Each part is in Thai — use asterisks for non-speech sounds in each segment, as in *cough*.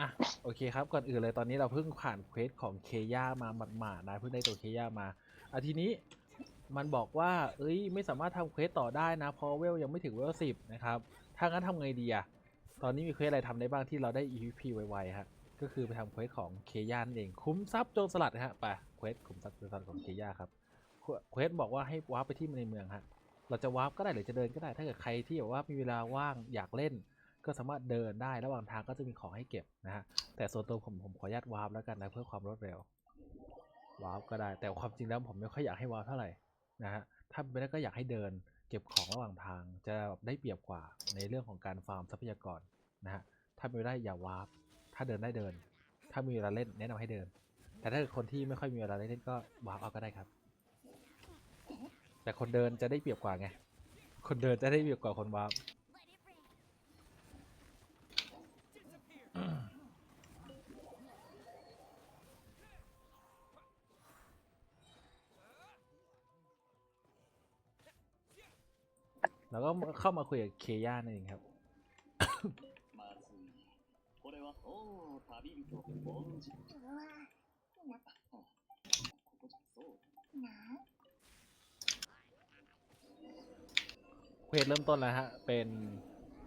อะโอเคครับก่อนอื่นเลยตอนนี้เราเพิ่งผ่านเควสของเคย่ามาหมาดๆนะเพิ่งได้ตัวเคย่ามาอะทีนี้มันบอกว่า เอ้ยไม่สามารถทำเควสต่อได้นะเพราะเวลยังไม่ถึงเวลสิบนะครับถ้างั้นทำไงดีอะตอนนี้มีเควสอะไรทำได้บ้างที่เราได้ EVP ไวๆฮะก็คือไปทำเควสของเคย่านั่นเองคุ้มทรัพย์โจรสลัดนะฮะไปเควสคุ้มทรัพย์โจรสลัดของเคย่าครับเควสบอกว่าให้วาร์ปไปที่ในเมืองฮะเราจะวาร์ปก็ได้หรือจะเดินก็ได้ถ้าเกิดใครที่แบบว่ามีเวลาว่างอยากเล่น ก็สามารถเดินได้ระหว่างทางก็จะมีของให้เก็บนะฮะแต่ส่วนตัวผมผมขออนุญาตวาร์ปแล้วกันนะเพื่อความรวดเร็ววาร์ปก็ได้แต่ความจริงแล้วผมไม่ค่อยอยากให้วาร์ปเท่าไหร่นะฮะถ้าไม่ได้ก็อยากให้เดินเก็บของระหว่างทางจะได้เปรียบกว่าในเรื่องของการฟาร์มทรัพยากรนะฮะถ้าไม่ได้อย่าวาร์ปถ้าเดินได้เดิน ถ้ามีเวลาเล่นแนะนำให้เดิน แต่ถ้าเกิดคนที่ไม่ค่อยมีเวลาเล่นก็วาร์ปเอาก็ได้ครับ แต่คนเดินจะได้เปรียบกว่าไงคนเดินจะได้เปรียบกว่าคนวาร์ป แล้วก็เข้ามาคุยกับเคย่านั่นเองครับ まずい。これは、おお、旅人、凡人。うわなここじゃそう。な เควสเริ่มต้นแล้วฮะ เป็น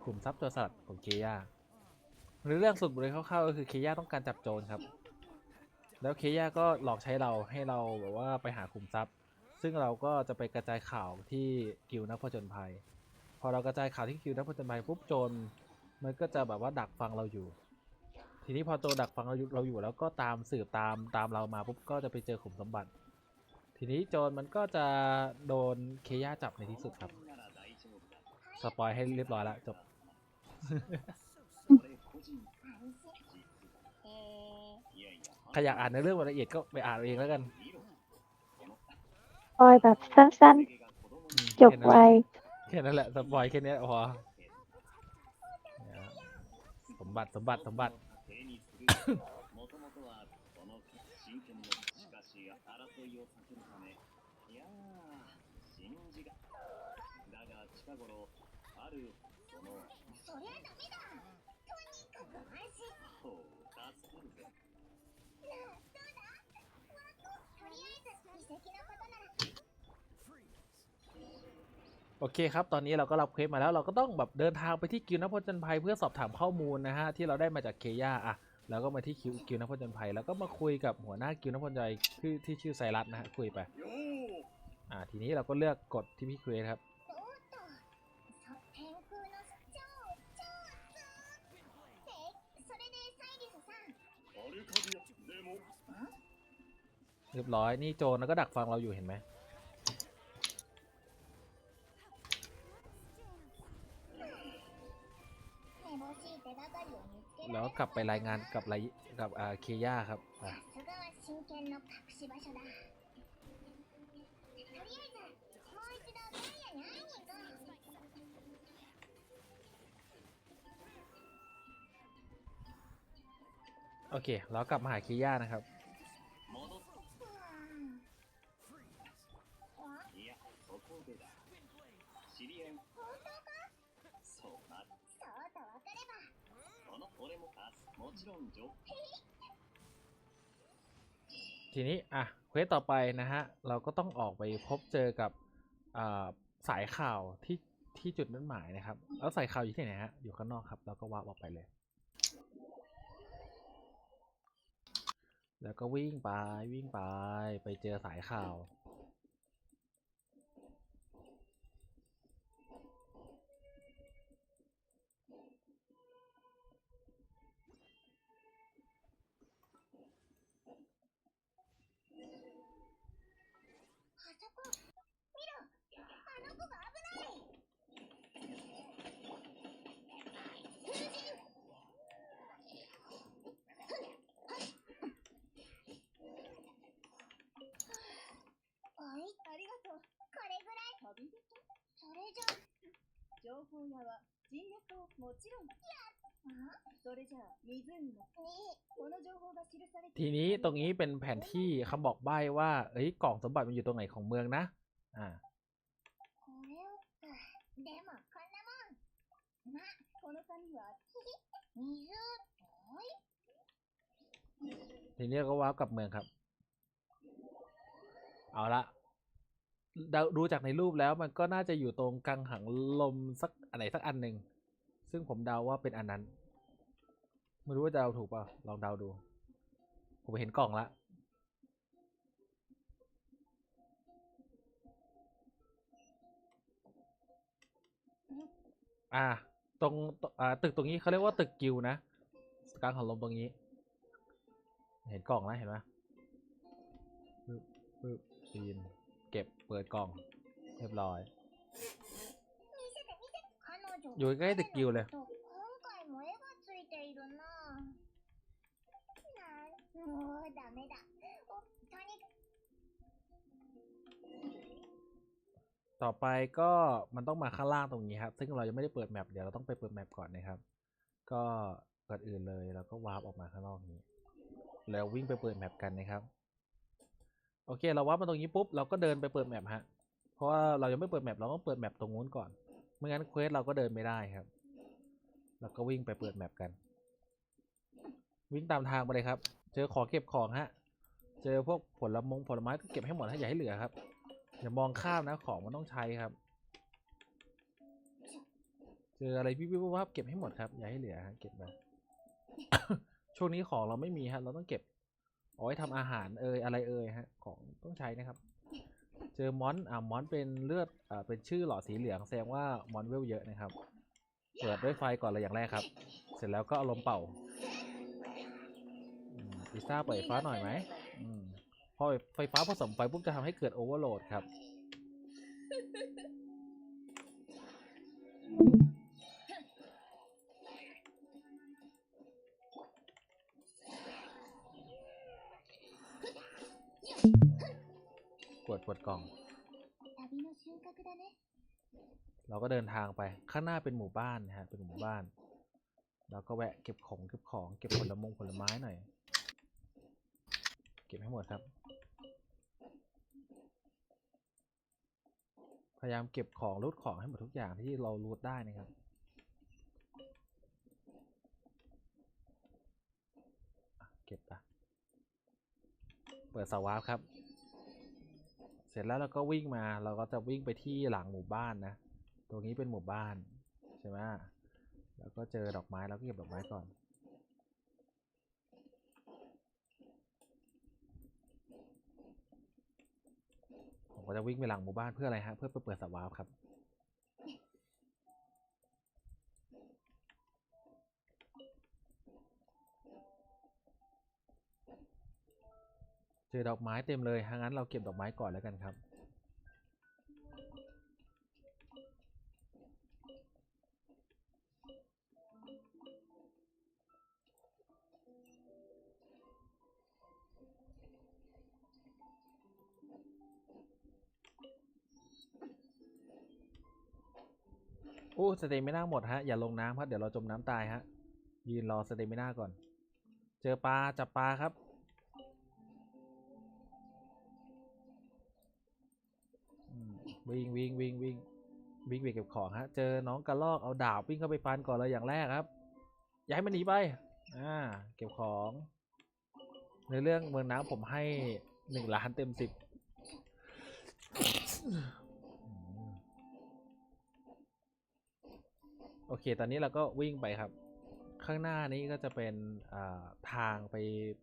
ขุมทรัพย์ตัวสัตว์ของเคย่าหรือเรื่องสุดบริคร่าวๆก็คือเคย่าต้องการจับโจรครับ แล้วเคย่าก็หลอกใช้เราให้เราแบบว่าไปหาขุมทรัพย์ ซึ่งเราก็จะไปกระจายข่าวที่กิลด์นักผจญภัย พอเรากระจายข่าวที่คิวนักผจญภัยปุ๊บโจรมันก็จะแบบว่าดักฟังเราอยู่ ทีนี้พอโจรดักฟังเราอยู่เราอยู่ แล้วก็ตามสืบตามตามเรามาปุ๊บก็จะไปเจอขุมสมบัติ ทีนี้โจรมันก็จะโดนเคย่าจับในที่สุดครับสปอยให้เรียบร้อยแล้วจบใครอยากอ่านในเรื่องรายละเอียดก็ไปอ่านเองแล้วกันปอยแบบสั้นๆ จบไว แค่นั้นแหละสปอยแค่นี้พอเนี่ยสมบัติสมบัติสมบัติ 手にする。もともとはこの真剣のしかし争いを避けるため。いやー、信じが。だが近頃あるそのそりゃダメだとにかく安心ほう助かるぜ。なあどうだとりあえず遺跡のこと โอเคครับ ตอนนี้เราก็รับเควสมาแล้วเราก็ต้องแบบเดินทางไปที่กิวนักพจนภัยเพื่อสอบถามข้อมูลนะฮะที่เราได้มาจากเคย่าอะแล้วก็มาที่คิวกิวนักพจนภัย แล้วก็มาคุยกับหัวหน้ากิวนัพจนภัยที่ที่ชื่อไซรัสนะฮะคุยไปอ่าทีนี้เราก็เลือกกดที่พี่เควสครับเรียบร้อยนี่โจนแล้วก็ดักฟังเราอยู่เห็นไหม กลับไปรายงานกับไรกับอ่าเคย่าครับอ่ะ さすがは真剣の隠し場所だとりあえずもう一度ダイヤに会いに行こう โอเคเรากลับมาหาเคย่านะครับ ทีนี้ อะ เควสต่อไปนะฮะ เราก็ต้องออกไปพบเจอกับสายข่าวที่ที่จุดนัดหมายนะครับ แล้วสายข่าวอยู่ที่ไหนฮะ อยู่ข้างนอกครับ เราก็วาร์ปออกไปเลย แล้วก็วิ่งไปวิ่งไปไปเจอสายข่าว もちろんあそれじゃあ湖のねこの情報が記されて ทีนี้ตรงนี้เป็นแผนที่คำบอกใบ้ว่า เอ้ยกล่องสมบัติมันอยู่ตรงไหนของเมืองนะ อ่า これをかでもこんなもんまこの紙は水おい ทีนี้เราก็ว้าร์ปกลับเมืองครับ เอาละเดาดูจากในรูปแล้วมันก็น่าจะอยู่ตรงกังหังลมสักอันไหนสักอันหนึ่ง ซึ่งผมเดาว่าเป็นอันนั้น ไม่รู้ว่าจะเดาถูกป่ะ ลองเดาดู ผมเห็นกล่องละ อ่า ตรงอ่าตึกตรงนี้เขาเรียกว่าตึกกิวนะกลางห้องลมตรงนี้ เห็นกล่องไหมเห็นไหมปึ๊บปึ๊บซีน เก็บเปิดกล่อง เรียบร้อย อยู่ใกล้ตะกิวเลยต่อไปก็มันต้องมาข้างล่างตรงนี้ครับ ซึ่งเรายังไม่ได้เปิดแมปเดี๋ยวเราต้องไปเปิดแมปก่อนนะครับ ก็ก่อนอื่นเลยเราก็วาร์ปออกมาข้างนอกนี้ แล้ววิ่งไปเปิดแมปกันนะครับ โอเค เราวาร์ปมาตรงนี้ปุ๊บเราก็เดินไปเปิดแมปฮะ เพราะว่าเรายังไม่เปิดแมปเราต้องเปิดแมปตรงนู้นก่อน ไม่งั้นเควสเราก็เดินไม่ได้ครับเราก็วิ่งไปเปิดแมปกัน วิ่งตามทางไปเลยครับ เจอขอเก็บของฮะ เจอพวกผลมงผลไม้ก็เก็บให้หมดฮะอย่าให้เหลือครับอย่ามองข้ามนะของมันต้องใช้ครับ เจออะไรวิบวิบวับเก็บให้หมดครับอย่าให้เหลือฮะเก็บไปช่วงนี้ของเราไม่มีฮะเราต้องเก็บเอาไว้ทำอาหารเอ่ยอะไรเอ่ยฮะ ของต้องใช้นะครับ เจอมอนอ่ามอนเป็นเลือดอ่าเป็นชื่อหลอดสีเหลืองแสดงว่ามอนเวลเยอะนะครับ เปิดด้วยไฟก่อนเลยอย่างแรกครับ เสร็จแล้วก็เอาลมเป่าพิซซ่าเปิดไฟฟ้าหน่อยไหมอืมพอไฟฟ้าผสมไฟปุ๊บจะทำให้เกิดโอเวอร์โหลดครับ วดกวดกล่อง เราก็เดินทางไปข้างหน้าเป็นหมู่บ้านนะฮะเป็นหมู่บ้านเราก็แวะเก็บของเก็บของเก็บผลมงผลไม้หน่อย เก็บให้หมดครับ พยายามเก็บของรูดของให้หมดทุกอย่างที่เรารูดได้นะครับเก็บปะเปิดสวาร์ปครับ เสร็จแล้วเราก็วิ่งมาเราก็จะวิ่งไปที่หลังหมู่บ้านนะ ตรงนี้เป็นหมู่บ้านใช่ไหมแล้วก็เจอดอกไม้เราก็เก็บดอกไม้ก่อน ผมก็จะวิ่งไปหลังหมู่บ้านเพื่ออะไรฮะ เพื่อไปเปิดสวาร์ปครับ เจอดอกไม้เต็มเลยถ้างั้นเราเก็บดอกไม้ก่อนแล้วกันครับ โอ้สเตมิน่าหมดฮะ อย่าลงน้ำครับ เดี๋ยวเราจมน้ำตายฮะ ยืนรอสเตมิน่าก่อน เจอปลาจับปลาครับ วิ่งวิ่งวิ่งวิ่งวิ่งไปเก็บของฮะ เจอน้องกระลอกเอาดาบวิ่งเข้าไปฟันก่อนเลยอย่างแรกครับ อย่าให้มันหนีไป อ่า เก็บของ ในเรื่องเมืองน้ำผมให้หนึ่งล้านเต็มสิบโอเค ตอนนี้เราก็วิ่งไปครับ ข้างหน้านี้ก็จะเป็นทางไป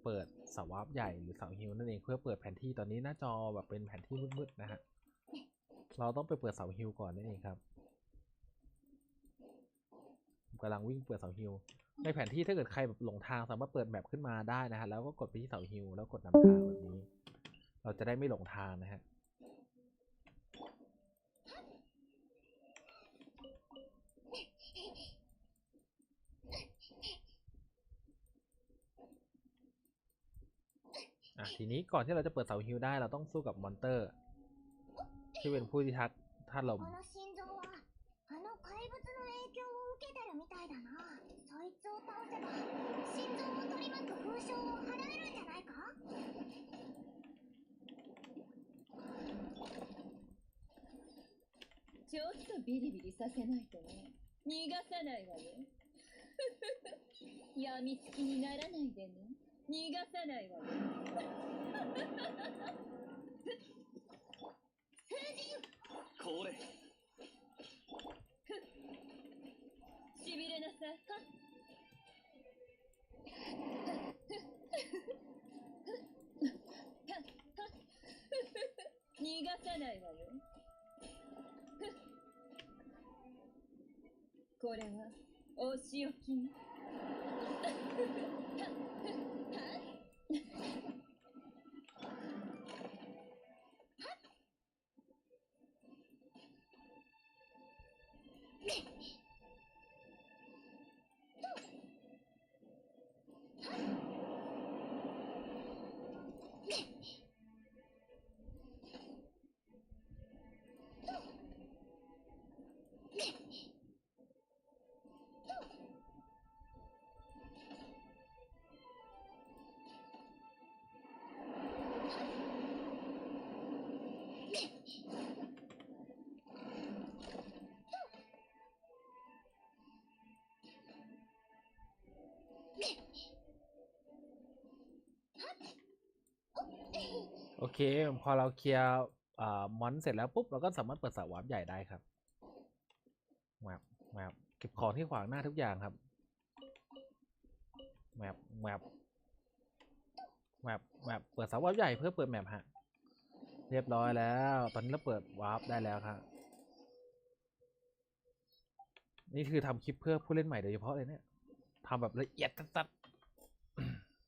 เปิดเสาวาร์ปใหญ่หรือเสาฮิวนั่นเองเพื่อเปิดแผนที่ตอนนี้หน้าจอแบบเป็นแผนที่มืดๆนะฮะ เราต้องไปเปิดเสาฮิวก่อนนั่นเองครับกำลังวิ่งเปิดเสาฮิวในแผนที่ถ้าเกิดใครแบบหลงทางสามารถเปิดแมปขึ้นมาได้นะฮะแล้วก็กดไปที่เสาฮิวแล้วกดนำทางแบบนี้ เราจะได้ไม่หลงทางนะฮะทีนี้ก่อนที่เราจะเปิดเสาฮิวได้เราต้องสู้กับมอนเตอร์ ที่เป็นผู้พิทักษ์ธาตุลม この心臓はあの怪物の影響を受けてるみたいだなそいつを倒せば心臓を取り巻く風潮を払えるんじゃないかちょっとビリビリさせないとね逃がさないわよ *laughs* やみつきにならないでね逃がさないわよ これしびれなさいは逃がさないわよ。これはお仕置きね。 โเคพอเราเคลียร์มอนเสร็จแล้วปุ๊บเราก็สามารถเปิดสระวาร์ปใหญ่ได้ครับแมปแมปเก็บของที่ขวางหน้าทุกอย่างครับแมปแมปแมปแมปเปิดสระวาร์ปใหญ่เพื่อเปิดแมปฮะเรียบร้อยแล้ว ตอนนี้เราเปิดวาร์ปได้แล้วครับนี่คือทำคลิปเพื่อผู้เล่นใหม่โดยเฉพาะเลยเนี่ยทำแบบละเอียดจัด